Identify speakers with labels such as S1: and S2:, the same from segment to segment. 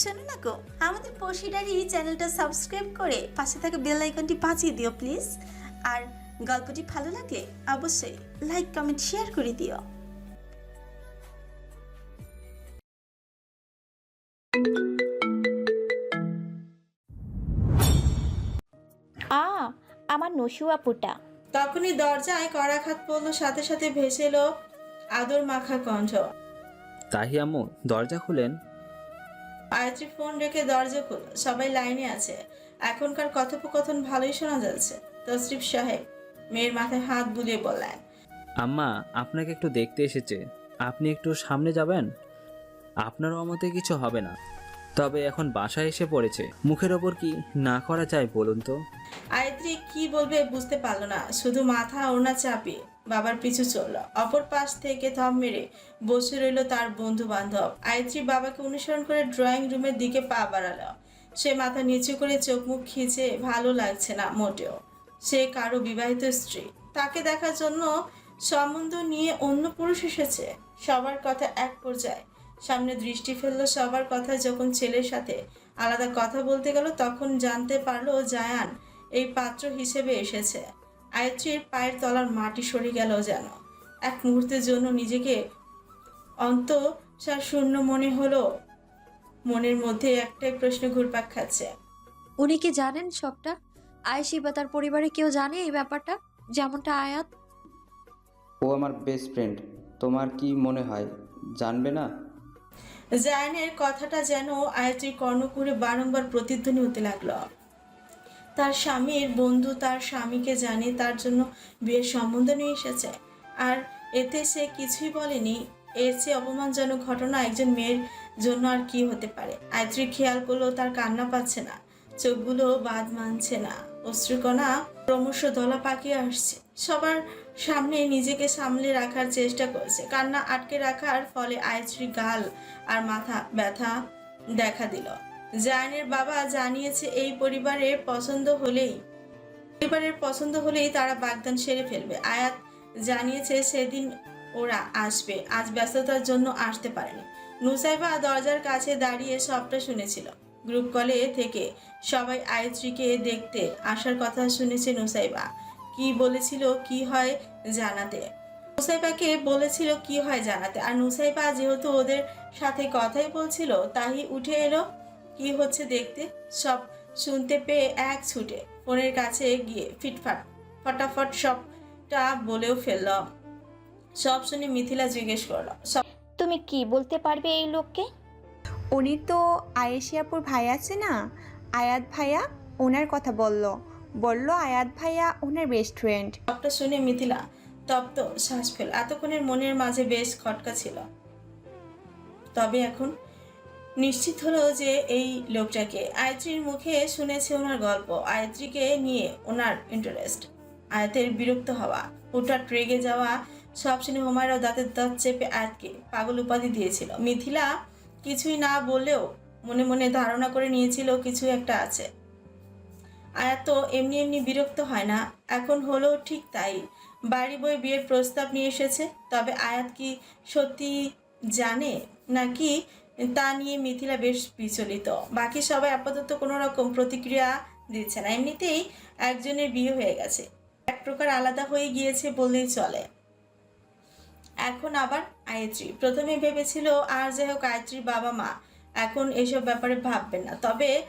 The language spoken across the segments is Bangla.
S1: শোনো না গো আমাদের পশিডারি চ্যানেলটা সাবস্ক্রাইব করে পাশে থাকা বেল আইকনটি বাজিয়ে দিও প্লিজ। আর গল্পটি ভালো লাগলে অবশ্যই লাইক কমেন্ট শেয়ার করে দিও।
S2: আ আমার নসু আপুটা।
S3: তখনই দরজায় কড়াঘাত পড়ল সাথে সাথে ভেসে এলো আদর মাখা কণ্ঠ।
S4: তাহি আম্মু দরজা খুলেন?
S3: আয়ত্রী ফোন রেখে দরজা খুল, সবাই লাইনে আছে। এখনকার কথোপকথন ভালোই শোনা যাচ্ছে, তসরিফ সাহেব মেয়ের মাথায় হাত বুলিয়ে বললেন।
S4: আম্মা, আপনাকে একটু দেখতে এসেছে, আপনি একটু সামনে যাবেন? আপনার অমতে কিছু হবে না। তবে এখন বাসায় এসে পড়েছে, মুখের ওপর কি না করা যায় বলুন তো?
S3: আয়ত্রী কি বলবে বুঝতে পারল না, শুধু মাথা ওনা চাপিয়ে বাবার পিছু চলল। অপর পাশ থেকে থম মেরে বসে রইল তার বন্ধু বান্ধব আয়ত্রী বাবাকে অনুসরণ করে ড্রয়িং রুমের দিকে পা বাড়ালো। সে মাথা নিচু করে চোখ মুখ খিচে ভালো লাগছে না মোটেও। সে কারও বিবাহিত স্ত্রী। তাকে দেখার জন্য সম্বন্ধ নিয়ে অন্য পুরুষ এসেছে। সবার কথা এক পর্যায়ে। সামনে দৃষ্টি ফেলল সবার কথা, যখন ছেলের সাথে আলাদা কথা বলতে গেল, তখন জানতে পারল জায়ান এই পাত্র হিসেবে এসেছে। আয়ত্রীর পায়ের তলার মাটি সরে গেল যেন। এক মুহূর্তের জন্য নিজেকে অন্ত শূন্য মনে হলো। মনের মধ্যে একটাই প্রশ্ন ঘুরপাক খাচ্ছে।
S5: উনি কি জানেন সবটা? আয়েশি বা তার পরিবারে কেউ জানে এই ব্যাপারটা? যেমনটা আয়াত।
S6: ও আমার বেস্ট ফ্রেন্ড তোমার কি মনে হয়? জানবে না?
S3: জায়ানের কথাটা যেন আয়ত্রীর কর্ণকুরে বারংবার প্রতিধ্বনি হতে লাগল। তার স্বামীর বন্ধু তার স্বামীকে জানে, তার জন্য বিয়ের সম্বন্ধ নিয়ে এসেছে। আর এতে সে কিছুই বলেনি। এর চেয়ে অপমানজনক ঘটনা একজন মেয়ের জন্য আর কি হতে পারে? আয়ত্রী খেয়াল করল তার কান্না পাচ্ছে না। চোখগুলো বাদ মানছে না। অশ্রুকণা ক্রমশ দলা পাকিয়ে আসছে। সবার সামনে নিজেকে সামলে রাখার চেষ্টা করছে। কান্না আটকে রাখার ফলে আয়ত্রী গাল আর মাথা ব্যথা দেখা দিল। জায়ানের বাবা জানিয়েছে, এই পরিবারের পছন্দ হলেই পরিবারের পছন্দ হলেই তারা বাগদান সেরে ফেলবে। আয়াত জানিয়েছে, সেদিন ওরা আসবে। আজ ব্যস্ততার জন্য আসতে পারেনি। নুসাইবা দরজার কাছে দাঁড়িয়ে সবটা শুনেছিল। গ্রুপ কলে থেকে সবাই আয়ত্রীকে দেখতে আসার কথা শুনেছে নুসাইবা। কি বলেছিল, কি হয় জানাতে। নুসাইবাকে বলেছিল, কি হয় জানাতে। আর নুসাইবা যেহেতু ওদের সাথে কথাই বলছিল, তাই উঠে এলো কি হচ্ছে দেখতে? সব শুনতে পেয়ে এক ছুটে ফোনের কাছে গিয়ে ফিটফাট ফটাফট সবটা বলেও ফেলল। সব শুনে মিথিলা জিজ্ঞেস করল সব
S2: তুমি কি বলতে পারবে এই লোককে?
S7: উনি তো আয়েশিয়াপুর ভাই আছে না? আয়াত ভাইয়া ওনার কথা বলল। বলল আয়াত ভাইয়া ওনার বেস্ট ফ্রেন্ড
S3: সবটা শুনে মিথিলা তপ্ত শ্বাস ফেল এতক্ষণের মনের মাঝে বেশ খটকা ছিল। তবে এখন নিশ্চিত হলো যে এই লোকটাকে আয়ত্রীর মুখে শুনেছে ওনার গল্প, আয়ত্রীকে নিয়ে ওনার ইন্টারেস্ট আয়াতের বিরক্ত হওয়া হুটাট রেগে যাওয়া, সব শুনে হুমায়রাও দাঁতের দাঁত চেপে আয়াতকে পাগল উপাধি দিয়েছিল। মিথিলা কিছুই না বললেও মনে মনে ধারণা করে নিয়েছিল কিছু একটা আছে। আয়াত তো এমনি এমনি বিরক্ত হয় না, এখন হলো ঠিক তাই। বাড়ি বই বিয়ের প্রস্তাব নিয়ে এসেছে, তবে আয়াত কি সত্যি জানে, নাকি তা নিয়ে মিথিলা বেশ বিচলিত। বাকি সবাই আপাতত কোনো রকম প্রতিক্রিয়া দিচ্ছে না। এমনিতেই একজনের বিয়ে হয়ে গেছে। এক প্রকার আলাদা হয়ে গিয়েছে বললেই চলে। এখন আবার আয়ত্রী প্রথমে ভেবেছিল, আর যাই হোক আয়ত্রীর বাবা মা। এখন এসব ব্যাপারে ভাববেন না। তবে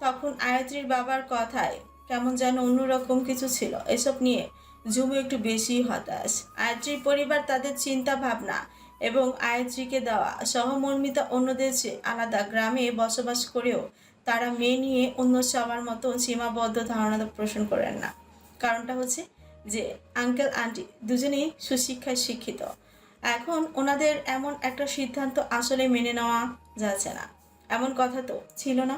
S3: তখন আয়ত্রীর বাবার কথায় কেমন যেন অন্যরকম কিছু ছিল। এসব নিয়ে ঝুমু একটু বেশি হতাশ। আয়ত্রীর পরিবার তাদের চিন্তা ভাবনা এবং আয়ত্রীকে দেওয়া। সহমর্মিতা অন্যদের আলাদা গ্রামে বসবাস করেও তারা মেয়ে নিয়ে অন্য সবার মতো সীমাবদ্ধ ধারণা পোষণ করেন না। কারণটা হচ্ছে যে আঙ্কেল আন্টি দুজনেই সুশিক্ষায় শিক্ষিত। এখন ওনাদের এমন একটা সিদ্ধান্ত আসলে মেনে নেওয়া যাচ্ছে না। এমন কথা তো ছিল না।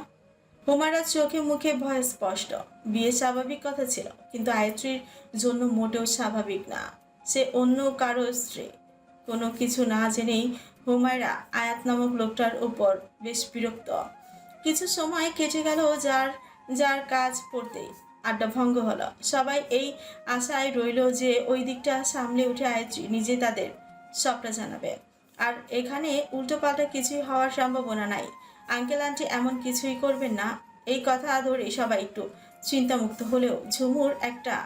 S3: হুমায়রার চোখে মুখে ভয় স্পষ্ট। বিয়ে স্বাভাবিক কথা ছিল, কিন্তু আয়ত্রীর জন্য মোটেও স্বাভাবিক না। সে অন্য কারও স্ত্রী। কোনো কিছু না জেনেই হুমায়রা আয়াত নামক লোকটার উপর বেশ বিরক্ত। কিছু সময় কেটে গেল যার যার কাজ পড়তেই। আড্ডা ভঙ্গ হলো। সবাই এই আশায় রইল যে ওই দিকটা সামলে উঠে আয়ত্রী নিজে তাদের সবটা জানাবে। আর এখানে উল্টোপাল্টা কিছুই হওয়ার সম্ভাবনা নাই। আঙ্কেল, আন্টি এমন কিছুই করবেন না। এই কথা ধরে সবাই একটু চিন্তামুক্ত হলেও ঝুমুর একটা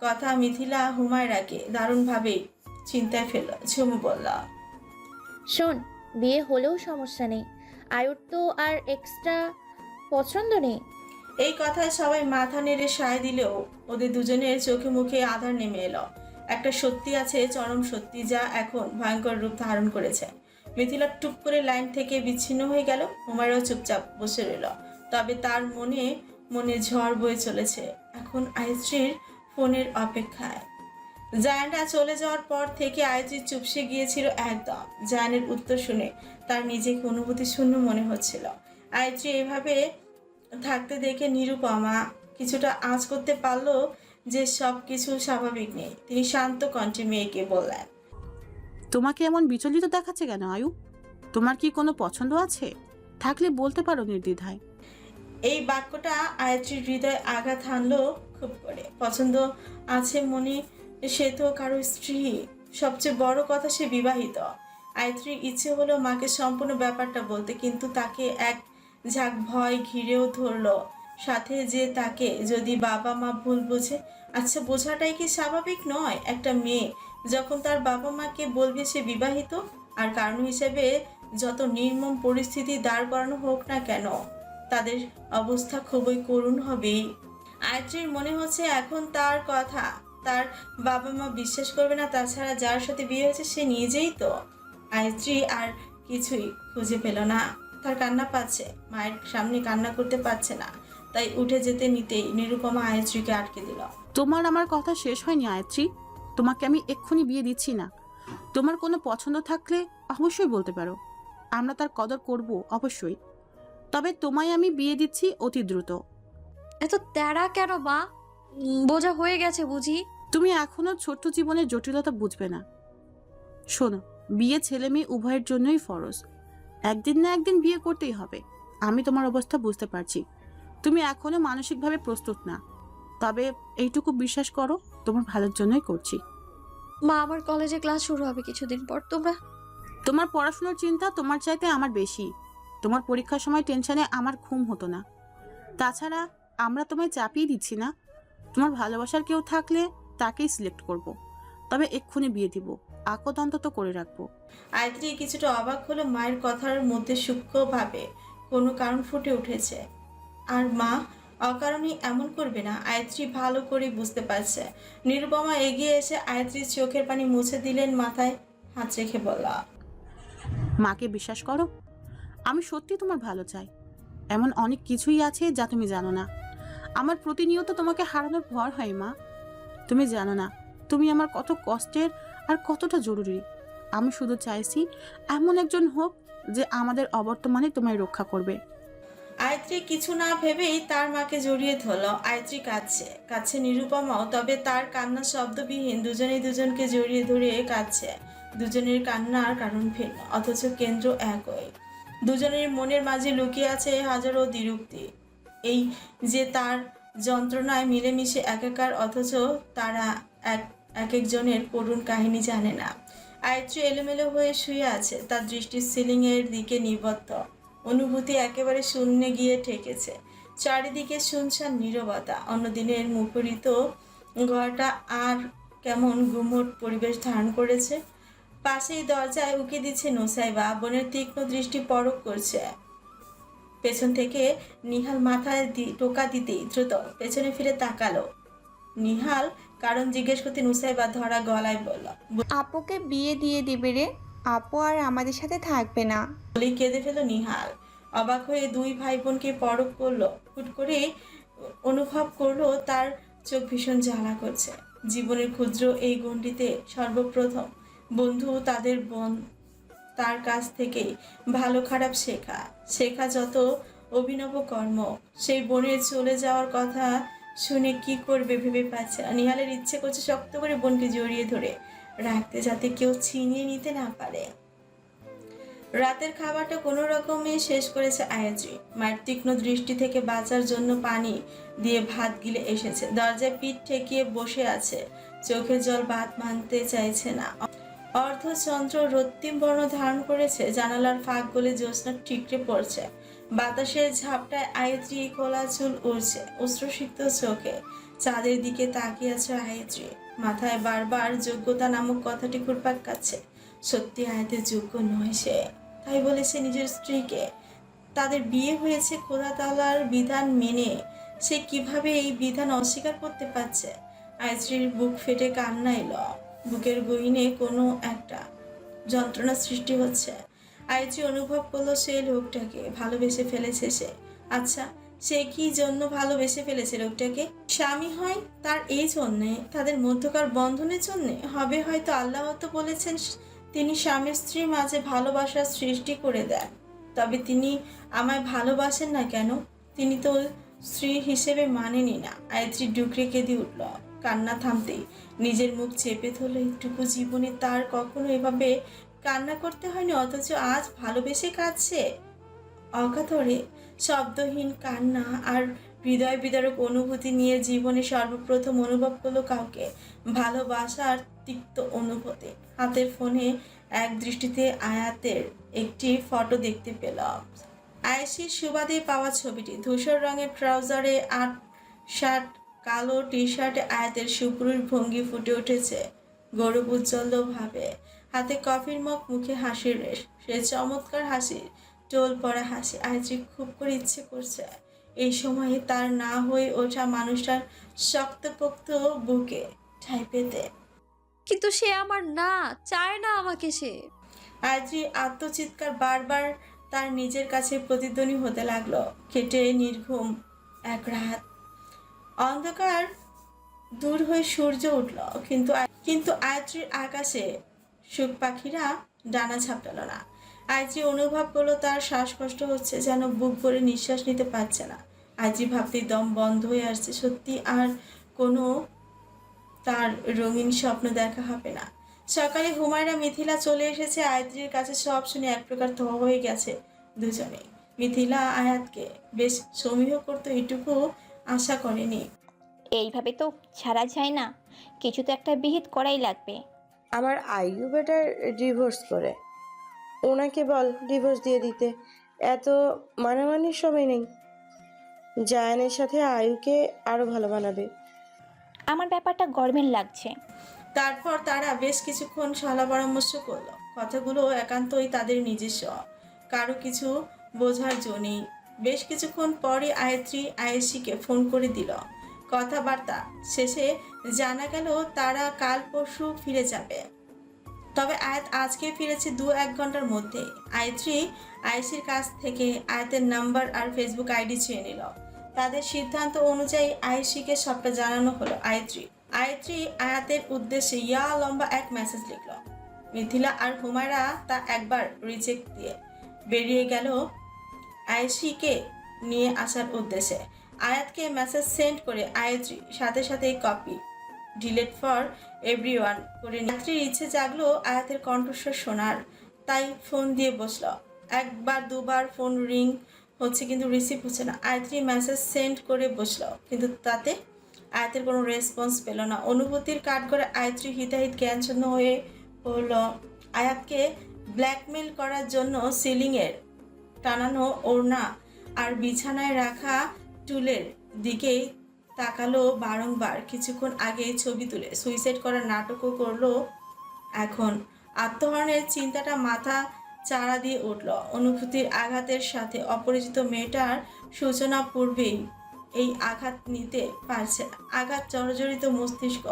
S3: কথা মিথিলা হুমায়রাকে দারুণভাবেই চিন্তায় ফেলল ঝুমু বলল
S2: শোন বিয়ে হলেও সমস্যা নেই। আয়ুর তো আর এক্সট্রা পছন্দ নেই।
S3: এই কথায় সবাই মাথা নেড়ে সায় দিলেও ওদের দুজনের চোখে মুখে আধার নেমে এলো। একটা সত্যি আছে চরম সত্যি যা এখন ভয়ঙ্কর রূপ ধারণ করেছে। মিথিলা টুপ করে লাইন থেকে বিচ্ছিন্ন হয়ে গেল হুমায়রাও চুপচাপ বসে রইল। তবে তার মনে মনে ঝড় বয়ে চলেছে। এখন আয়ত্রীর ফোনের অপেক্ষায়। জায়ানরা চলে যাওয়ার পর থেকে আয়ত্রী চুপসে গিয়েছিল একদম। জায়ানের উত্তর শুনে তার নিজেকে অনুভূতি শূন্য মনে হচ্ছিল। আয়ত্রী এভাবে থাকতে দেখে নিরুপমা কিছুটা আঁচ করতে পারল যে সব কিছু স্বাভাবিক নেই। তিনি শান্ত কণ্ঠে মেয়েকে বললেন
S8: তোমাকে এমন বিচলিত দেখাচ্ছে কেন আয়ু? তোমার কি কোনো পছন্দ আছে? থাকলে বলতে পারো নির্দ্বিধায়।
S3: এই বাক্যটা আয়ত্রীর হৃদয় আঘাত হানলো খুব করে। পছন্দ আছে মনে সে তো কারও স্ত্রী। সবচেয়ে বড় কথা সে বিবাহিত। আয়ত্রীর ইচ্ছে হলো মাকে সম্পূর্ণ ব্যাপারটা বলতে কিন্তু তাকে এক ঝাঁক ভয় ঘিরেও ধরলো। সাথে যে তাকে যদি বাবা মা ভুল বোঝে আচ্ছা বোঝাটাই কি স্বাভাবিক নয়? একটা মেয়ে যখন তার বাবা মাকে বলবে সে বিবাহিত, আর কারণ হিসেবে যত নির্মম পরিস্থিতি দাঁড় করানো হোক না কেন, তাদের অবস্থা খুবই করুণ হবেই। আয়ত্রীর মনে হচ্ছে এখন তার কথা। তার বাবা মা বিশ্বাস করবে না তাছাড়া যার সাথে বিয়ে হয়েছে সে নিজেই তো। আয়ত্রী আর কিছুই খুঁজে পেল না। তার কান্না পাচ্ছে মায়ের সামনে কান্না করতে পারছে না। তাই উঠে যেতে নিতেই নিরুপমা আয়ত্রীকে আটকে দিল।
S8: তোমার আমার কথা শেষ হয়নি আয়ত্রী তোমাকে আমি এক্ষুনি বিয়ে দিচ্ছি না। তোমার কোনো পছন্দ থাকলে অবশ্যই বলতে পারো। আমরা তার কদর করব অবশ্যই। তবে তোমায় আমি বিয়ে দিচ্ছি অতি দ্রুত।
S5: এত তেরা কেন মা? উম, বোঝা হয়ে গেছে বুঝি।
S8: তুমি এখনও ছোট্ট জীবনের জটিলতা বুঝবে না। শোনো বিয়ে ছেলে মেয়ে উভয়ের জন্যই ফরজ। একদিন না একদিন বিয়ে করতেই হবে। আমি তোমার অবস্থা বুঝতে পারছি। তুমি এখনও মানসিকভাবে প্রস্তুত না। তবে এইটুকু বিশ্বাস করো তোমার ভালোর জন্যই করছি।
S5: মা আমার কলেজে ক্লাস শুরু হবে কিছুদিন পর। তোমরা?
S8: তোমার পড়াশোনার চিন্তা তোমার চাইতে আমার বেশি। তোমার পরীক্ষার সময় টেনশনে আমার ঘুম হতো না। তাছাড়া আমরা তোমায় চাপিয়ে দিচ্ছি না। তোমার ভালোবাসার কেউ থাকলে তাকেই সিলেক্ট করব। তবে এক্ষুনি বিয়ে দিব। আকদ অন্তত করে রাখব।
S3: আয়ত্রী কিছুটা অবাক হলো মায়ের কথার মধ্যে সূক্ষ্মভাবে। কোনো কারণ ফুটে উঠেছে। আর মা অকারণে এমন করবে না। আয়ত্রী ভালো করে বুঝতে পারছে। নিরুপমা এগিয়ে এসে আয়ত্রীর চোখের পানি মুছে দিলেন মাথায় হাত রেখে বলল
S8: মাকে বিশ্বাস করো আমি সত্যি তোমার ভালো চাই। এমন অনেক কিছুই আছে যা তুমি জানো না। আমার প্রতিনিয়ত তোমাকে হারানোর ভর হয় মা। তুমি জানো না, তুমি আমার কত কষ্টের আর কতটা জরুরি। আমি শুধু চাইছি এমন একজন হোক যে আমাদের অবর্তমানে তোমায় রক্ষা করবে।
S3: আয়ত্রী কিছু না ভেবেই তার মাকে জড়িয়ে ধরল। আয়ত্রী কাঁদছে কাছে নিরুপমাও, তবে তার কান্না শব্দবিহীন দুজনেই দুজনকে জড়িয়ে ধরে কাঁদছে। দুজনের কান্নার কারণ ভিন্ন, অথচ কেন্দ্র একই। দুজনের মনের মাঝে লুকিয়ে আছে হাজারো দ্বিরুক্তি। এই যে তার যন্ত্রণায় মিলেমিশে একাকার, অথচ তারা এক এক একজনের করুণ কাহিনী জানে না। আয়ত্রী এলোমেলো হয়ে শুয়ে আছে, তার দৃষ্টি সিলিংয়ের দিকে নিবদ্ধ। অনুভূতি একেবারে শূন্যে গিয়ে ঠেকেছে। চারিদিকে শুনশান নীরবতা, অন্যদিনের মুখরিত ঘরটা আর কেমন গুমট পরিবেশ ধারণ করেছে? পাশেই দরজায় উকি দিচ্ছে নোসাইবা, বোনের তীক্ষ্ণ দৃষ্টি পরক করছে। পেছন থেকে নিহাল মাথায় টোকা দিতেই দ্রুত পেছনে ফিরে তাকালো। নিহাল কারণ জিজ্ঞেস করতে নুসাইবা ধরা গলায় বলল
S7: আপুকে বিয়ে দিয়ে দিবে রে। আপু আর আমাদের সাথে থাকবে না।
S3: বলেই কেঁদে ফেল নিহাল। অবাক হয়ে দুই ভাই বোনকে পরক করল। হুট করে অনুভব করল তার চোখ ভীষণ জ্বালা করছে। জীবনের ক্ষুদ্র এই গণ্ডিতে সর্বপ্রথম বন্ধু তাদের বোন তার কাছ থেকেই ভালো খারাপ শেখা। শেখা যত অভিনব কর্ম, সেই বোনের চলে যাওয়ার কথা শুনে কি করবে ভেবে পাচ্ছে নিহালের ইচ্ছে করছে শক্ত করে বোনকে জড়িয়ে ধরে রাখতে যাতে কেউ ছিনিয়ে নিতে না পারে। রাতের খাবারটা কোনো রকমে শেষ করেছে আয়াজি। মায়ের তীক্ষ্ণ দৃষ্টি থেকে বাঁচার জন্য পানি দিয়ে ভাত গিলে এসেছে। দরজায় পিঠ ঠেকিয়ে বসে আছে। চোখের জল ভাত মানতে চাইছে না। অর্ধচন্দ্র রক্তিম বর্ণ ধারণ করেছে, জানালার ফাঁক গলে জ্যোৎস্না ঠিকরে পড়ছে। বাতাসের ঝাপটায় আয়ত্রী কোলা চুল উড়ছে অশ্রুসিক্ত চোখে। চাঁদের দিকে তাকিয়ে আছে আয়ত্রী। মাথায় বারবার যোগ্যতা নামক কথাটি ঘুরপাক কাচ্ছে সত্যি আয়াতের যোগ্য নয় সে। তাই বলেছে নিজের স্ত্রীকে, তাদের বিয়ে হয়েছে খোদা তালার বিধান মেনে। সে কীভাবে এই বিধান অস্বীকার করতে পারছে? আয়ত্রীর বুক ফেটে কান্না এলো। বুকের গহিনে কোনো একটা যন্ত্রণা সৃষ্টি হচ্ছে। আয়ত্রী অনুভব করল সেই লোকটাকে, ভালোবেসে ফেলেছে সে। আচ্ছা সে কি জন্য ভালোবেসে ফেলেছে লোকটাকে? স্বামী হয় তার এই জন্যে, তাদের মধ্যকার বন্ধনের জন্যে? হবে হয়তো আল্লাহ তো বলেছেন, তিনি স্বামী স্ত্রীর মাঝে ভালোবাসার সৃষ্টি করে দেন। তবে তিনি আমায় ভালোবাসেন না কেন? তিনি তো স্ত্রী হিসেবে মানেনি না। আয়ত্রী ডুকরে কেঁদে উঠল। কান্না থামতেই নিজের মুখ চেপে ধরলো একটুকু জীবনে, তার কখনো এভাবে কান্না করতে হয়নি, অথচ আজ ভালোবেসে কাঁদছে। অকাতরে শব্দহীন কান্না আর হৃদয় বিদারক অনুভূতি নিয়ে জীবনে সর্বপ্রথম অনুভব করল কাউকে ভালোবাসার তিক্ত অনুভূতি। হাতের ফোনে এক দৃষ্টিতে আয়াতের একটি ফটো দেখতে পেলাম। আয়েশির সুবাদে পাওয়া ছবিটি, ধূসর রঙের ট্রাউজারে আট শার্ট কালো টি শার্টে আয়াতের সুপুরুষ ভঙ্গি ফুটে উঠেছে। গৌরব উজ্জ্বল ভাবে হাতে কফির মগ মুখে হাসির রেশ। সে চমৎকার হাসি টোল পড়া হাসি। আয়াত্রী খুব করে ইচ্ছে করছে। এই সময়ে তার না হয়ে ওঠা মানুষটার শক্তপোক্ত বুকে ঠাই পেতে।
S5: কিন্তু সে আমার না চায় না আমাকে সে।
S3: আয়াত্রী আত্মচিৎকার বারবার তার নিজের কাছে প্রতিধ্বনি হতে লাগল। কেটে নির্ঘুম এক রাত। অন্ধকার দূর হয়ে সূর্য উঠল, কিন্তু কিন্তু আয়ত্রীর আকাশে সুখ পাখিরা ডানা ছাপটালো না। আয়ত্রী অনুভব করল তার শ্বাসকষ্ট হচ্ছে যেন বুক ভরে নিঃশ্বাস নিতে পারছে না। আয়ত্রী ভাবতেই দম বন্ধ হয়ে আসছে। সত্যি আর কোনো তার রঙিন স্বপ্ন দেখা হবে না। সকালে হুমায়রা মিথিলা চলে এসেছে। আয়ত্রীর কাছে সব শুনে এক প্রকার থ হয়ে গেছে দুজনে মিথিলা আয়াতকে বেশ সমীহ করতো এটুকু আশা করেনি।
S9: এইভাবে তো ছাড়া যায় না। কিছু তো একটা বিহিত করাই লাগবে।
S10: আমার আইয়ু বেটার ডিভোর্স করে। ওনাকে বল ডিভোর্স দিয়ে দিতে। এত মানামানির সময় নেই। জায়ানের সাথে আয়ুকে আরও ভালো বানাবে
S9: আমার ব্যাপারটা গরমের লাগছে।
S3: তারপর তারা বেশ কিছুক্ষণ সলা পরামর্শ করল। কথাগুলো একান্তই তাদের নিজস্ব। কারও কিছু বোঝার জন্যই বেশ কিছুক্ষণ পরে আয়ত্রী আয়েশিকে ফোন করে দিল। কথাবার্তা শেষে জানা গেল তারা কাল পরশু ফিরে যাবে। তবে আয়াত আজকে ফিরেছে দু এক ঘণ্টার মধ্যে আয়ত্রী আয়েশির কাছ থেকে আয়াতের নাম্বার আর ফেসবুক আইডি চেয়ে নিল। তাদের সিদ্ধান্ত অনুযায়ী আয়েশিকে সবটা জানানো হলো আয়ত্রী। আয়ত্রী আয়াতের উদ্দেশ্যে ইয়া লম্বা এক মেসেজ লিখল। মিথিলা আর হুমায়রা তা একবার রিজেক্ট দিয়ে বেরিয়ে গেল আয়েশিকে নিয়ে আসার উদ্দেশ্যে। আয়াতকে মেসেজ সেন্ড করে আয়ত্রী সাথে সাথে কপি ডিলেট ফর এভরিওয়ান করে নেত্রীর ইচ্ছে জাগলো আয়াতের কণ্ঠস্বর শোনার, তাই ফোন দিয়ে বসল। একবার, দুবার ফোন রিং হচ্ছে কিন্তু রিসিভ হচ্ছে না। আয়াত্রী মেসেজ সেন্ড করে বসল, কিন্তু তাতে আয়াতের কোনো রেসপন্স পেল না। অনুভূতির কাঠ করে আয়াত্রী হিতাহিত জ্ঞানশূন্য হয়ে পড়ল। আয়াতকে ব্ল্যাকমেল করার জন্য সিলিংয়ের টানানো ওড়না আর বিছানায় রাখা টুলের দিকেই তাকালো বারংবার। কিছুক্ষণ আগে ছবি তুলে সুইসাইড করার নাটকও করল এখন। আত্মহরণের চিন্তাটা মাথা চাড়া দিয়ে উঠল। অনুভূতির আঘাতের সাথে অপরিচিত মেয়েটার সূচনা পূর্বেই এই আঘাত নিতে পারছে। আঘাত জর্জরিত মস্তিষ্ক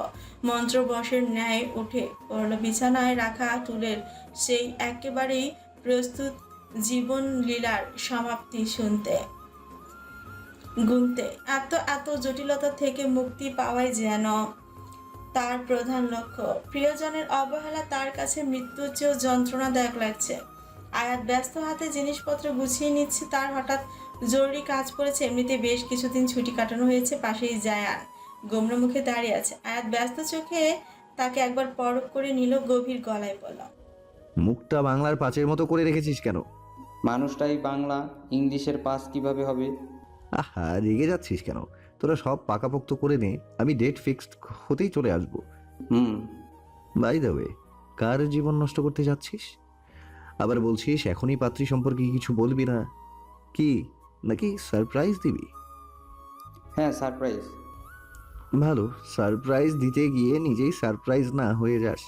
S3: মন্ত্রবশের ন্যায় উঠে পড়ল। বিছানায় রাখা টুলের সেই একেবারেই প্রস্তুত জীবন লীলার সমাপ্তি শুনতে। গুনতে। এত এত জটিলতা থেকে মুক্তি পাওয়াই যেন তার প্রধান লক্ষ্য। প্রিয়জনের অবহেলা তার কাছে মৃত্যুর চেয়েও যন্ত্রণাদায়ক লাগছে। আয়াত ব্যস্ত হাতে জিনিসপত্র গুছিয়ে নিচ্ছে, তার হঠাৎ জরুরি কাজ পড়েছে। এমনিতে বেশ কিছুদিন ছুটি কাটানো হয়েছে, পাশেই জায়ান গোমরা মুখে দাঁড়িয়ে আছে। আয়াত ব্যস্ত চোখে তাকে একবার পরক করে নিল, গভীর গলায় বলল
S11: মুখটা বাংলার পাঁচের মতো করে রেখেছিস কেন?
S6: মানুষটাই বাংলা ইংলিশের পাস কীভাবে হবে?
S11: আহা রেগে যাচ্ছিস কেন? তোরা সব পাকাপোক্ত করে নে আমি ডেট ফিক্সড হতেই চলে আসব।
S6: হুম।
S11: বাই দ্য ওয়ে কার জীবন নষ্ট করতে যাচ্ছিস? আবার বলছিস এখনই পাত্রী সম্পর্কে কিছু বলবি না? কি? নাকি সারপ্রাইজ দিবি?
S6: হ্যাঁ সারপ্রাইজ
S11: ভালো সারপ্রাইজ দিতে গিয়ে নিজেই সারপ্রাইজ না হয়ে যাস।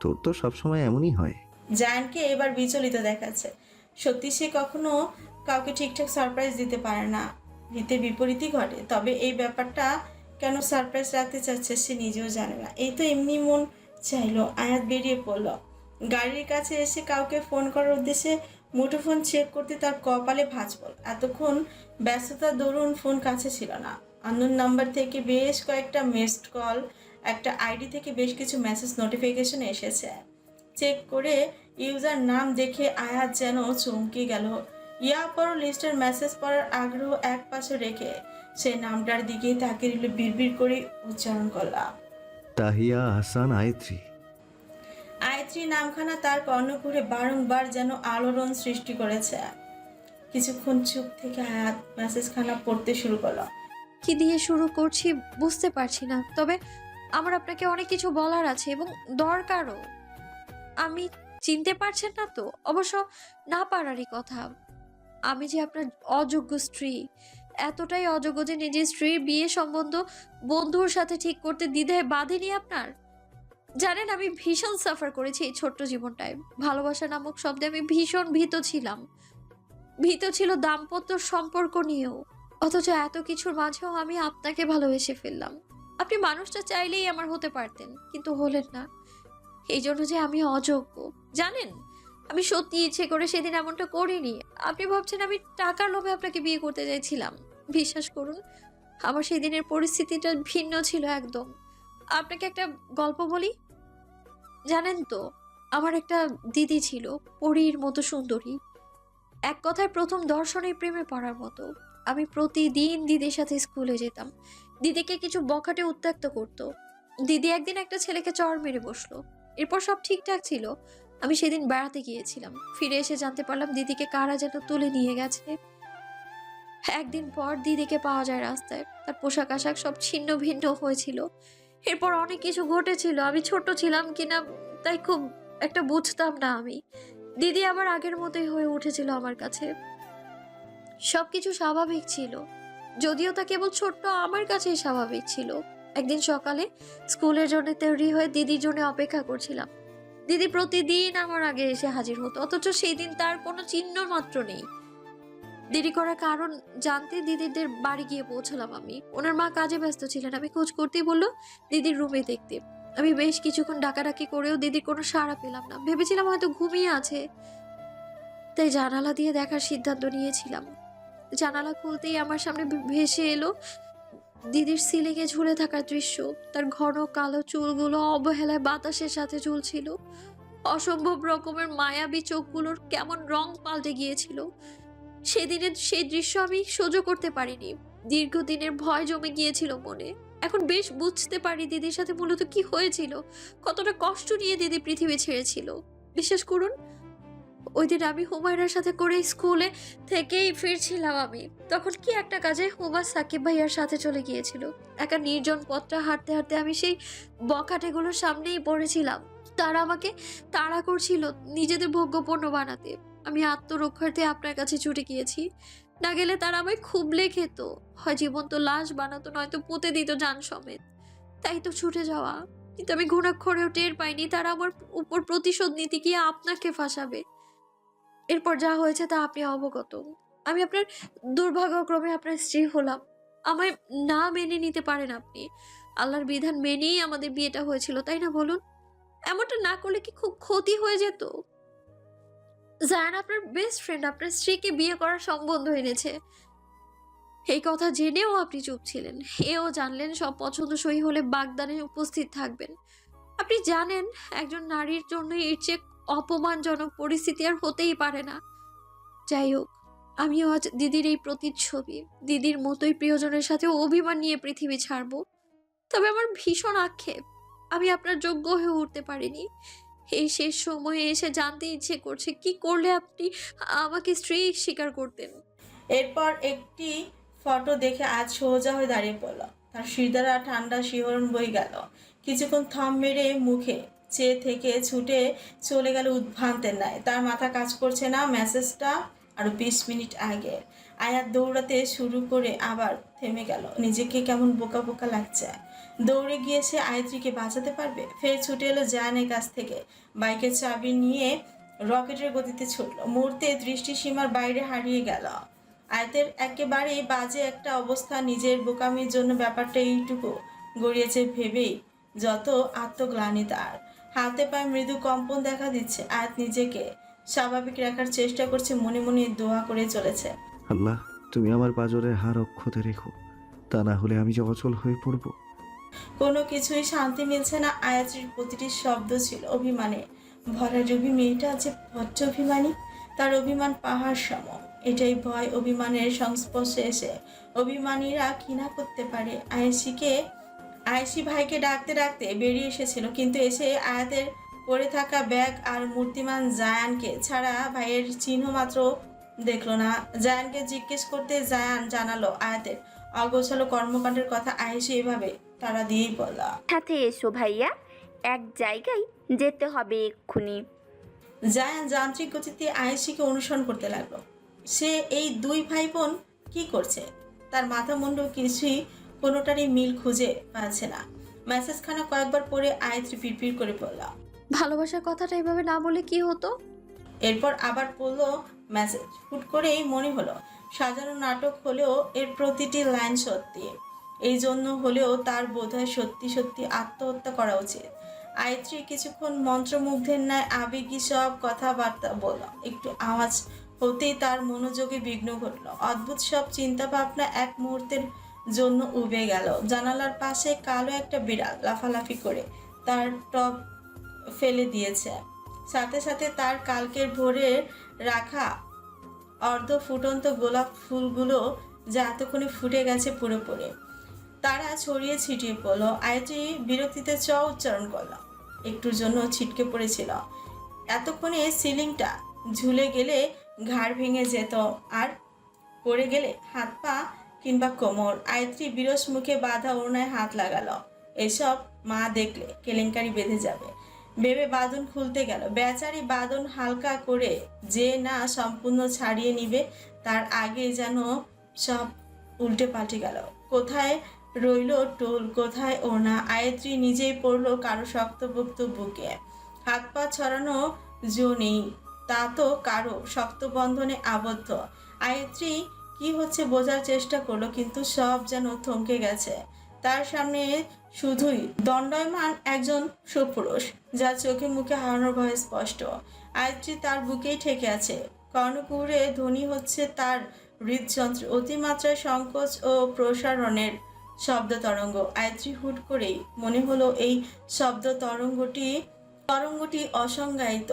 S11: তোর তো সবসময় এমনই হয়।
S3: জায়ানকে এবার বিচলিত দেখাচ্ছে। সত্যি সে কখনো কাউকে ঠিকঠাক সারপ্রাইজ দিতে পারে না। হিতে বিপরীতই ঘটে। তবে এই ব্যাপারটা কেন সারপ্রাইজ রাখতে চাচ্ছে সে নিজেও জানে না। এই তো এমনি মন চাইলো, আয়াত বেরিয়ে পড়ল। গাড়ির কাছে এসে কাউকে ফোন করার উদ্দেশ্যে মুঠোফোন চেক করতে তার কপালে ভাঁজ পড়ল। এতক্ষণ ব্যস্ততার দরুন ফোন কাছে ছিল না। আননোন নাম্বার থেকে বেশ কয়েকটা মিসড কল একটা আইডি থেকে বেশ কিছু মেসেজ নোটিফিকেশন এসেছে। চেক করে ইউজার নাম দেখে আয়াত যেন চমকে গেল। ইয়া পর লিস্টের মেসেজ পড়ার আগ্রহ এক পাশে রেখে সে নামটার দিকে তাকে দিল বিড়বিড় করে উচ্চারণ করলাম
S11: তাহিয়া হাসান আয়ত্রী।
S3: আয়ত্রী নামখানা তার কর্ণপুরে বারংবার যেন আলোড়ন সৃষ্টি করেছে। কিছুক্ষণ চুপ থেকে আয়াত মেসেজখানা পড়তে শুরু করল।
S5: কি দিয়ে শুরু করছি বুঝতে পারছি না তবে আমার আপনাকে অনেক কিছু বলার আছে এবং দরকারও। আমি চিনতে পারছেন না তো? অবশ্য না পারারই কথা। আমি যে আপনার অযোগ্য স্ত্রী, এতটাই অযোগ্য যে নিজের স্ত্রীর বিয়ে সম্বন্ধ বন্ধুর সাথে ঠিক করতে দ্বিধায় বাঁধেনি আপনার? জানেন, আমি ভীষণ সাফার করেছি এই ছোট্ট জীবনটায়। ভালোবাসা নামক শব্দে আমি ভীষণ ভীত ছিলাম। ভীত ছিল দাম্পত্য সম্পর্ক নিয়েও। অথচ এত কিছুর মাঝেও আমি আপনাকে ভালোবেসে ফেললাম। আপনি মানুষটা চাইলেই আমার হতে পারতেন, কিন্তু হলেন না। এই জন্য যে আমি অযোগ্য। জানেন, আমি সত্যি ইচ্ছে করে সেদিন এমনটা করিনি। আপনি ভাবছেন আমি টাকার লোভে আপনাকে বিয়ে করতে চাইছিলাম। বিশ্বাস করুন, আমার সেই দিনের পরিস্থিতিটা ভিন্ন ছিল একদম। আপনাকে একটা গল্প বলি? জানেন তো, আমার একটা দিদি ছিল, পরীর মতো সুন্দরী। এক কথায় প্রথম দর্শনেই প্রেমে পড়ার মতো। আমি প্রতিদিন দিদির সাথে স্কুলে যেতাম। দিদিকে কিছু বখাটে উত্ত্যক্ত করত। দিদি একদিন একটা ছেলেকে চড় মেরে বসল। এরপর সব ঠিকঠাক ছিল। আমি সেদিন বেড়াতে গিয়েছিলাম। ফিরে এসে জানতে পারলাম দিদিকে কারা যেন তুলে নিয়ে গেছে। একদিন পর দিদিকে পাওয়া যায় রাস্তায়। তার পোশাক আশাক সব ছিন্ন ভিন্ন হয়েছিল। এরপর অনেক কিছু ঘটেছিল। আমি ছোট ছিলাম কিনা তাই খুব একটা বুঝতাম না আমি। দিদি আবার আগের মতোই হয়ে উঠেছিল আমার কাছে। সবকিছু স্বাভাবিক ছিল। যদিও তা কেবল ছোট্ট আমার কাছেই স্বাভাবিক ছিল। একদিন সকালে স্কুলের জন্য তৈরি হয়ে দিদির জন্য অপেক্ষা করছিলাম। দিদি প্রতিদিন আমার আগে এসে হাজির হতো, অথচ সেই দিন তার কোনো চিহ্ন মাত্র নেই। দেরি করার কারণ জানতে দিদিদের বাড়ি গিয়ে পৌঁছলাম আমি। ওনার মা কাজে ব্যস্ত ছিলেন। আমি খোঁজ করতেই বলল, দিদির রুমে দেখতে। আমি বেশ কিছুক্ষণ ডাকাডাকি করেও দিদির কোনো সাড়া পেলাম না। ভেবেছিলাম হয়তো ঘুমিয়ে আছে। তাই জানালা দিয়ে দেখার সিদ্ধান্ত নিয়েছিলাম। জানালা খুলতেই আমার সামনে ভেসে এলো দিদির সিলিংয়ে ঝুলে থাকার দৃশ্য, তার ঘন কালো চুলগুলো, অবহেলায় বাতাসের সাথে ঝুলছিল। অসম্ভব রকমের মায়াবী চোখগুলোর কেমন রং পাল্টে গিয়েছিল। সেদিনের সেই দৃশ্য আমি সহ্য করতে পারিনি। দীর্ঘদিনের ভয় জমে গিয়েছিল মনে। এখন বেশ বুঝতে পারি দিদির সাথে মূলত কি হয়েছিল, কতটা কষ্ট নিয়ে দিদি পৃথিবী ছেড়েছিল। বিশ্বাস করুন ওই দিন আমি হুমায়রার সাথে করে স্কুলে থেকেই ফিরছিলাম আমি। তখন কি একটা কাজে হুমা সাকিব ভাইয়ার সাথে চলে গিয়েছিল। একা নির্জন পথটা হাঁটতে হাঁটতে আমি সেই বখাটেগুলোর সামনেই পড়েছিলাম। তারা আমাকে তাড়া করছিল নিজেদের ভোগ্যপণ্য বানাতে। আমি আত্মরক্ষার্থে আপনার কাছে ছুটে গিয়েছি। না গেলে তারা আমায় খুবলে খেত। হয় জীবন্ত লাশ বানাতো, নয়তো পুঁতে দিত যান সমেত। তাই তো ছুটে যাওয়া। কিন্তু আমি ঘুণাক্ষরেও টের পাইনি তারা আমার উপর প্রতিশোধ নিতে গিয়ে আপনাকে ফাঁসাবে। এরপর যা হয়েছে তা আপনি অবগত। আমি আপনার দুর্ভাগ্যক্রমে আপনার স্ত্রী হলাম। আমায় না মেনে নিতে পারেন আপনি। আল্লাহর বিধান মেনেই আমাদের বিয়েটা হয়েছিল, তাই না বলুন? এমনটা না করলে কি খুব ক্ষতি হয়ে যেত? জায়ান আপনার বেস্ট ফ্রেন্ড আপনার স্ত্রীকে বিয়ে করার সম্বন্ধ এনেছে। এই কথা জেনেও আপনি চুপ ছিলেন। এও জানলেন সব পছন্দসই হলে বাগদানে উপস্থিত থাকবেন। আপনি জানেন, একজন নারীর জন্য এর চেয়ে অপমানজনক পরিস্থিতি আর হতেই পারে না। যাই হোক, আমিও আজ দিদির এই প্রতিচ্ছবি, দিদির মতোই প্রিয়জনের সাথে অভিমান নিয়ে পৃথিবী ছাড়বো। তবে আমার ভীষণ আক্ষেপ, আমি আপনার যোগ্য হয়ে উঠতে পারিনি। এই শেষ সময়ে এসে জানতে ইচ্ছে করছে কি করলে আপনি আমাকে স্ত্রী স্বীকার করতেন।
S3: এরপর একটি ফটো দেখে আজ সোজা হয়ে দাঁড়িয়ে পড়ল তার শিরদারা ঠান্ডা শিহরণ বই গেল। কিছুক্ষণ থাম মেরে মুখে চেয়ে থেকে ছুটে চলে গেল উদ্ভ্রান্তের ন্যায়। তার মাথা কাজ করছে না মেসেজটা আরও বিশ মিনিট আগে। আয়াত দৌড়াতে শুরু করে আবার থেমে গেল। নিজেকে কেমন বোকা বোকা লাগছে। দৌড়ে গিয়ে সে আয়ত্রীকে বাঁচাতে পারবে? ফের ছুটে এলো জায়ানের কাছ থেকে। বাইকের চাবি নিয়ে রকেটের গতিতে ছুটল। মুহূর্তে দৃষ্টিসীমার বাইরে হারিয়ে গেল। আয়তের একেবারেই বাজে একটা অবস্থা নিজের বোকামির জন্য ব্যাপারটা এইটুকু গড়িয়েছে ভেবেই, যত আত্মগ্লানি তার। হাতে পায়ে মৃদু কম্পন দেখা দিচ্ছে আয়াত নিজেকে স্বাভাবিক রাখার চেষ্টা করছে মনে মনে দোয়া করে চলেছে।
S11: আল্লাহ তুমি আমার পাজরের হার অক্ষতে রেখো। তা না হলে আমি যে অচল হয়ে পড়ব।
S3: কোনো কিছুই শান্তি মিলছে না আয়াত্রীর প্রতিটি শব্দ ছিল অভিমানে। ভরা রবি মেয়েটা আছে বড্ড অভিমানী তার অভিমান পাহাড় সম। এটাই ভয় অভিমানের সংস্পর্শে এসে অভিমানীরা কিনা করতে পারে আয়েশিকে আয়েশি ভাইকে ডাকতে ডাকতে বেরিয়ে এসেছিল কিন্তু এসে আয়াতের পড়ে থাকা ব্যাগ আর মূর্তিমান জায়ানকে ছাড়া ভাইয়ের চিহ্ন মাত্র দেখল না। জায়ানকে জিজ্ঞেস করতে জায়ান জানালো আয়াতের অগোছালো কর্মকাণ্ডের কথা আয়েশি এভাবে তারা দিয়েই বলল।
S12: সাথে এসো ভাইয়া এক জায়গায় যেতে হবে এক্ষুনি।
S3: জায়ান যান্ত্রিক গতিতে আয়েশিকে অনুসরণ করতে লাগল। সে এই দুই ভাই বোন কি করছে? তার মাথা মুন্ডু কিছুই কোনোটারই মিল খুঁজে পাচ্ছে না। মেসেজখানা কয়েকবার পরে আয়ত্রী পিড়পিড় করে পড়ল
S5: ভালোবাসার কথাটা এভাবে না বলে কি হতো?
S3: এরপর আবার পড়ল মেসেজ। হুট করেই মনে হলো সাজানো নাটক হলেও এর প্রতিটি লাইন সত্যি। এই জন্য হলেও তার বোধহয় সত্যি সত্যি আত্মহত্যা করা উচিত। আয়ত্রী কিছুক্ষণ মন্ত্রমুগ্ধের ন্যায় আবেগী সব কথাবার্তা বলল। একটু আওয়াজ হতেই তার মনোযোগে বিঘ্ন ঘটল। অদ্ভুত সব চিন্তা ভাবনা এক মুহূর্তের জন্য উবে গেল। জানালার পাশে কালো একটা বিড়াল লাফালাফি করে তার টপ ফেলে দিয়েছে। সাথে সাথে তার কালকের ভোরে রাখা অর্ধ ফুটন্ত গোলাপ ফুলগুলো যা এতক্ষণে ফুটে গেছে পুরোপুরি। তারা ছড়িয়ে ছিটিয়ে পড়ল। আয়টি বিরক্তিতে চ উচ্চারণ করল। একটুর জন্য ছিটকে পড়েছিল। এতক্ষণে সিলিংটা ঝুলে গেলে ঘাড় ভেঙে যেত আর পড়ে গেলে হাত পা কিংবা কোমর। আয়ত্রী বিরস মুখে বাঁধা ওড়নায় হাত লাগালো। এসব মা দেখলে কেলেঙ্কারি বেঁধে যাবে। ভেবে বাঁধন খুলতে গেল। বেচারি বাঁধন হালকা করে যে না সম্পূর্ণ ছাড়িয়ে নিবে, তার আগে যেন সব উল্টে পাল্টে গেল। কোথায় রইল টোল, কোথায় ওনা আয়ত্রী নিজেই পড়ল কারও শক্তপোক্ত বুকে হাত পা ছড়ানো জো নেই, তা তো কারও শক্ত বন্ধনে আবদ্ধ। আয়ত্রী কি হচ্ছে বোঝার চেষ্টা করল, কিন্তু সব যেন থমকে গেছে। তার সামনে শুধুই দণ্ডায়মান একজন সুপুরুষ, যার চোখে মুখে হারানোর ভয় স্পষ্ট। আয়ত্রী তার বুকেই ঠেকে আছে। কর্ণকুহরে ধ্বনি হচ্ছে তার হৃদযন্ত্র অতিমাত্রায় সংকোচ ও প্রসারণের শব্দ তরঙ্গ। আয়ত্রী হুট করেই মনে হলো এই শব্দ তরঙ্গটি তরঙ্গটি অসংজ্ঞায়িত।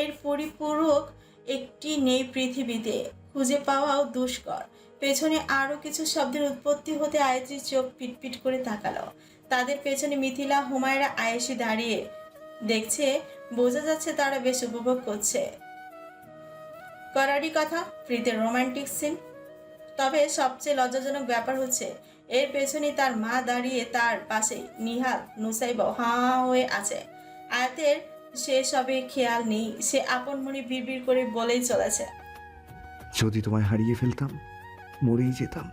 S3: এর পরিপূরক একটি নেই পৃথিবীতে। খুঁজে পাওয়াও দুষ্কর। পেছনে আরও কিছু শব্দের উৎপত্তি হতে আয়ত্রীর চোখ পিটপিট করে তাকালো। তাদের পেছনে মিথিলা, হুমায়রা, আয়েশি দাঁড়িয়ে দেখছে, বোঝা যাচ্ছে তারা বেশ উপভোগ করছে। করারি কথা ফ্রিতে রোমান্টিক সিন। তবে সবচেয়ে লজ্জাজনক ব্যাপার হচ্ছে, এর পেছনে তার মা দাঁড়িয়ে তার পাশে নিহাল, নুসাইব হাঁ হয়ে আছে। আয়াতের সে সবে খেয়াল নেই, সে আপন মনে বিড়বিড় করে বলেই চলেছে।
S11: যদি তোমায় হারিয়ে ফেলতাম মরেই যেতাম।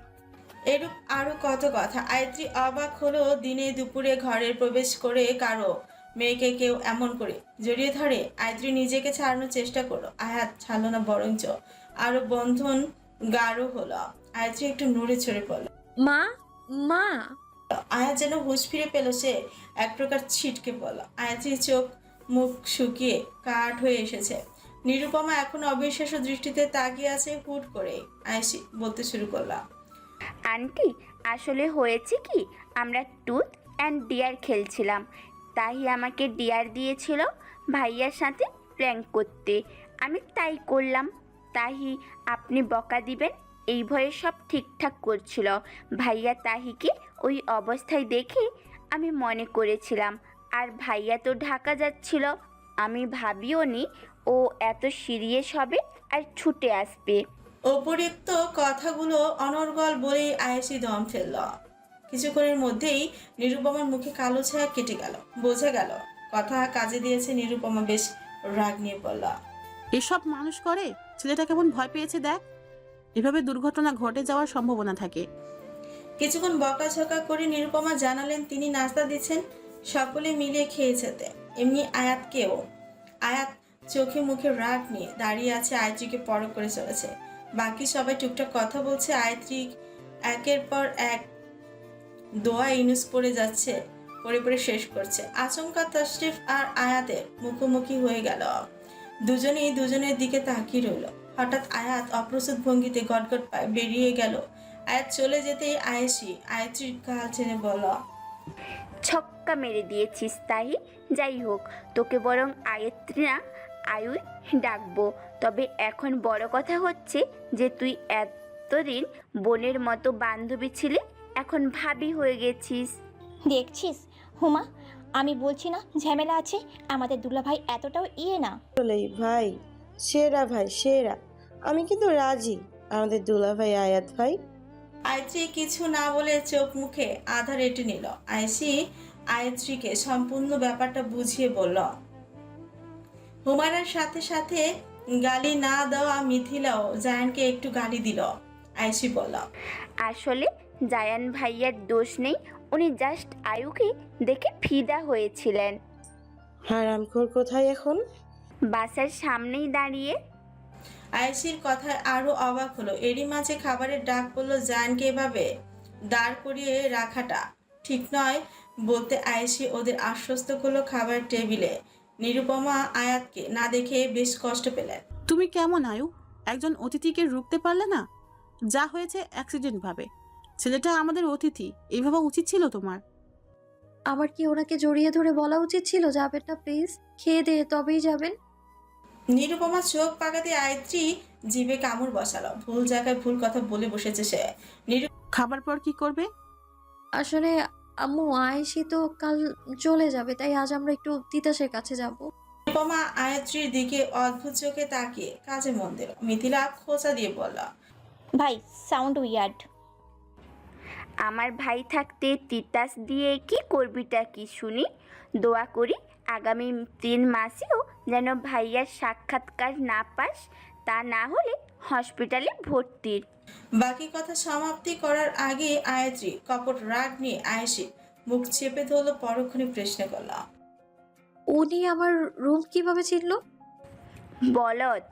S3: এরূপ আরও কত কথা। আয়ত্রী অবাক হলো দিনে দুপুরে ঘরের প্রবেশ করে কারও মেয়েকে কেউ এমন করে জড়িয়ে ধরে। আয়ত্রী নিজেকে ছাড়ানোর চেষ্টা করল। আয়াত ছাড়লো না বরঞ্চ আরও বন্ধন গাঢ় হলো। আয়ত্রী একটু নড়ে ছড়ে পড়ল
S5: মা মা।
S3: আয়াত যেন হুঁশ ফিরে পেল সে এক প্রকার ছিটকে পড়ল আয়াত্রীর চোখ মুখ শুকিয়ে কাঠ হয়ে এসেছে। নিরুপমা এখন অবিশ্বাস্য দৃষ্টিতে তাকিয়ে আছে হুট করে। আয়সি বলতে শুরু করলাম।
S12: আন্টি, আসলে হয়েছে কি? আমরা টুথ অ্যান্ড ডিয়ার খেলছিলাম। তাই আমাকে ডিয়ার দিয়েছিল ভাইয়ার সাথে প্র্যাঙ্ক করতে। আমি তাই করলাম। তাহি আপনি বকা দিবেন? এই ভয়ে সব ঠিকঠাক করছিল। ভাইয়া তাহিকে ওই অবস্থায় দেখে আমি মনে করেছিলাম, আর ভাইয়া তো ঢাকা যাচ্ছিল। আমি ভাবিও নি ও এত সিরিয়াস হবে আর ছুটে আসবে।
S3: অপরিক্ত কথাগুলো অনর্গল বলেই আয়েসি দম ফেলল। কিছুক্ষণের মধ্যেই নিরুপমার মুখে কালো ছায়া কেটে গেল বোঝা গেল। কথা কাজে দিয়েছে নিরুপমা বেশ রাগ নিয়ে বলল
S8: এসব মানুষ করে? ছেলেটা কেমন ভয় পেয়েছে দেখ। এভাবে দুর্ঘটনা ঘটে যাওয়ার সম্ভাবনা থাকে।
S3: কিছুক্ষণ বকাঝকা করে নিরুপমা জানালেন তিনি নাস্তা দিচ্ছেন সকলে মিলে খেয়েছেতে এমনি আয়াতকেও আয়াত চোখে মুখে রাগ নিয়ে দাঁড়িয়ে আছে আয়ত্রীকে পরক করে চলেছে। বাকি সবাই টুকটাক কথা বলছে আয়ত্রী একের পর এক দোয়া ইনুস পড়ে যাচ্ছে, পড়ে পড়ে শেষ করছে। আচমকা তশরিফ আর আয়াতের মুখোমুখি হয়ে গেল। দুজনেই দুজনের দিকে তাকিয়ে রইল। হঠাৎ আয়াত অপ্রস্তুত ভঙ্গিতে গটগট পায় বেরিয়ে গেল। আয়াত চলে যেতেই আয়েসি আয়াত্রীর কাল ছেড়ে বল
S12: ছক্কা মেরে দিয়েছিস তাই? যাই হোক, তোকে বরং আয়ত্রী না আয়ুই ডাকবো। তবে এখন বড় কথা হচ্ছে যে তুই এতদিন বোনের মতো বান্ধবী ছিলি এখন ভাবি হয়ে গেছিস।
S9: দেখছিস? হুমা আমি বলছি না ঝামেলা আছে? আমাদের দুলাভাই এতটাও ইয়ে না।
S10: আসলেই ভাই সেরা ভাই সেরা। আমি কিন্তু রাজি। আমাদের দুলা ভাই আয়াত ভাই?
S3: আয়ত্রী কিছু না বলে চোখ মুখে আধা রেটে নিল। আয়েসি আয়ত্রীকে সম্পূর্ণ ব্যাপারটা বুঝিয়ে বলল হুমায়রার সাথে সাথে গালি না দেওয়া মিথিলাও জায়ানকে একটু গালি দিল। আয়েসি বলল
S12: আসলে জায়ান ভাইয়ার দোষ নেই উনি জাস্ট আয়ুকে দেখে ফিদা হয়েছিলেন।
S10: হারামখোর কোথায় এখন?
S12: বাসার সামনেই দাঁড়িয়ে।
S3: আয়েসির কথায় আরও অবাক হলো। এরই মাঝে খাবারের ডাক পড়ল জায়ানকে এভাবে দাঁড় করিয়ে রাখাটা ঠিক নয়। বলতে আয়েশি ওদের আশ্বস্ত করল খাবার টেবিলে। নিরুপমা আয়াতকে না দেখে বেশ কষ্ট পেলেন।
S8: তুমি কেমন আয়ু? একজন অতিথিকে রুখতে পারলে না? যা হয়েছে অ্যাক্সিডেন্ট ভাবে। ছেলেটা আমাদের অতিথি এইভাবে উচিত ছিল তোমার।
S5: আমার কি ওনাকে জড়িয়ে ধরে বলা উচিত ছিল? যাবেন না প্লিজ খেয়ে দিয়ে তবেই যাবেন।
S3: নিরুপমা চোখ পাকাতে আয়ত্রী জিভে কামড় বসালো। ভুল জায়গায় ভুল কথা বলে বসেছে সে।
S8: নিরু খাবার পর কি করবে?
S5: আসলে আম্মু আয়েশি তো কাল চলে যাবে তাই আজ আমরা একটু তিতাসের কাছে যাব।
S3: নিরুপমা আয়ত্রীর দিকে অদ্ভুত চোখে তাকিয়ে কাজে মন দিল। মিথিলা খোঁচা দিয়ে বলল
S9: ভাই সাউন্ড উইয়ার্ড
S12: আমার ভাই থাকতে তিতাস দিয়ে কি করবিটা কি শুনি? দোয়া করি আগামী তিন মাসেও যেন ভাইয়ার সাক্ষাৎকার না পাস তা না হলে হসপিটালে ভর্তির।
S3: বাকি কথা সমাপ্তি করার আগে আয়ত্রী কপট রাগ নিয়ে আয়েসি মুখ চেপে ধরলো পরক্ষণে প্রশ্ন করল
S5: উনি আমার রুম কীভাবে চিনল?
S12: বলত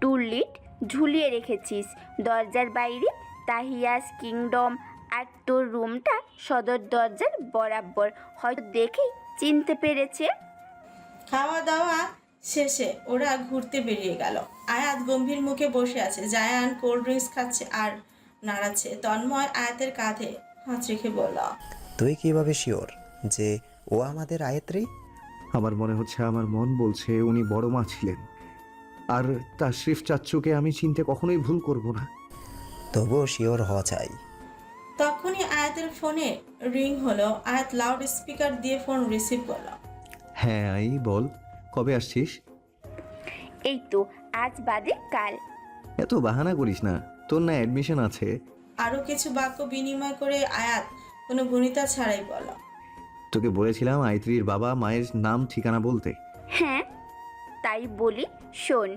S12: টুলিট ঝুলিয়ে রেখেছিস। দরজার বাইরে তাহিয়াস কিংডম আর তোর রুমটা সদর দরজার বরাবর। হয়তো দেখেই চিনতে পেরেছে।
S3: খাওয়া দাওয়া শেষে ওরা ঘুরতে বেরিয়ে গেল। আয়াত গম্ভীর মুখে বসে আছে। জায়ান কোল্ড ড্রিঙ্কস খাচ্ছে আর নাড়াচ্ছে। তন্ময় আয়াতের কাঁধে হাত রেখে বলল
S13: তুই কীভাবে শিওর যে ও আমাদের আয়ত্রী?
S11: আমার মনে হচ্ছে আমার মন বলছে উনি বড় মা ছিলেন। আর তার শ্রীফ চাচ্চুকে আমি চিনতে কখনোই ভুল করব না।
S13: তবুও শিওর হওয়া চাই।
S3: তখনই আয়াতের ফোনে রিং হলো। আয়াত লাউড স্পিকার দিয়ে ফোন রিসিভ করল।
S11: হ্যাঁ আই বল। কবে আসছিস?
S12: এই তো আজ বাদে কাল।
S11: এত বাহানা করিস না তোর না অ্যাডমিশন আছে।
S3: আরও কিছু বাক্য বিনিময় করে আয়াত কোনো ভূমিতা ছাড়াই বলল
S11: তোকে বলেছিলাম আইত্রির বাবা মায়ের নাম ঠিকানা বলতে।
S12: হ্যাঁ তাই বলি শোন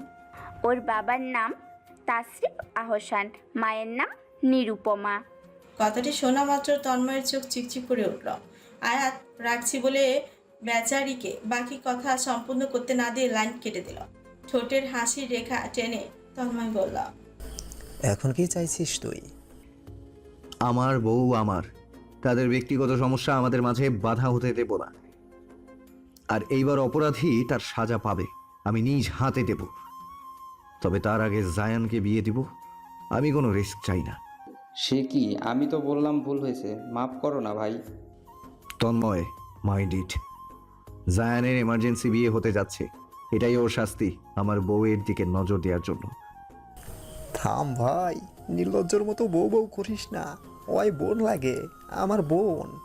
S12: ওর বাবার নাম তাসরিফ আহসান মায়ের নাম নিরুপমা।
S3: কথাটি শোনা মাত্র তন্ময়ের চোখ চিকচিক করে উঠল। আয়াত রাখছি বলে বেচারিকে বাকি কথা সম্পূর্ণ করতে না দিয়ে লাইন কেটে দিল। ঠোঁটের হাসির রেখা টেনে তন্ময় বলল
S13: এখন কি চাইছিস তুই?
S11: আমার বউ আমার। তাদের ব্যক্তিগত সমস্যা আমাদের মাঝে বাধা হতে দেব না। আর এইবার অপরাধী তার সাজা পাবে আমি নিজ হাতে দেব। তবে তার আগে জায়ানকে বিয়ে দিব আমি কোনো রিস্ক চাই না।
S6: সে কি? আমি তো বললাম ভুল হয়েছে মাফ করো না ভাই।
S11: তন্ময় মাই ডিট জায়ানের এমার্জেন্সি বিয়ে হতে যাচ্ছে। এটাই ওর শাস্তি, আমার বউয়ের দিকে নজর দেওয়ার জন্য।
S13: থাম ভাই, নির্লজ্জর মতো বউ বউ করিস না। ওই বোন লাগে, আমার বোন।